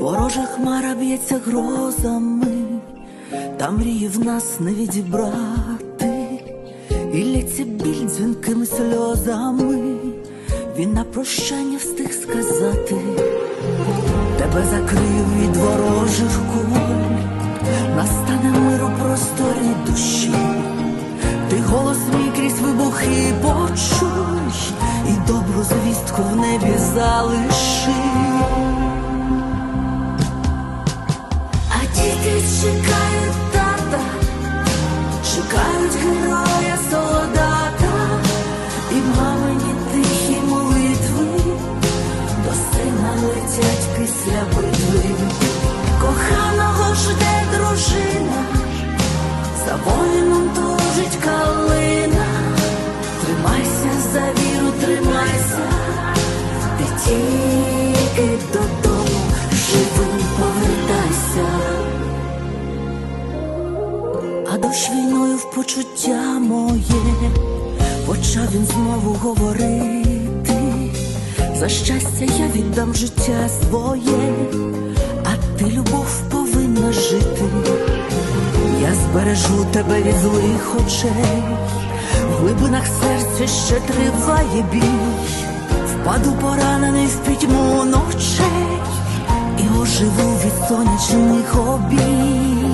ворожа хмара б'ється грозами, та мрії в нас не відібрати, і лється біль дзвінкими сльозами. Він на прощання встиг сказати, тебе закрию від ворожих куль, настане мир у просторі душі. Ти голос мій крізь вибухи почуй, і добру звістку в небі залиши. Чекають тата, чекають героя солдата, і мамині тихі молитви до сина летять після битви. Коханого жде дружина, за воїном тужить калина. Тримайся за віру, тримайся, ти тільки додому А війною в почуття моє почав він знову говорити. За щастя я віддам життя своє, а ти любов повинна жити. Я збережу тебе від злих очей, в глибинах серця ще триває бій, впаду поранений в пітьму ночей і оживу від сонячних обій.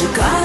Чекають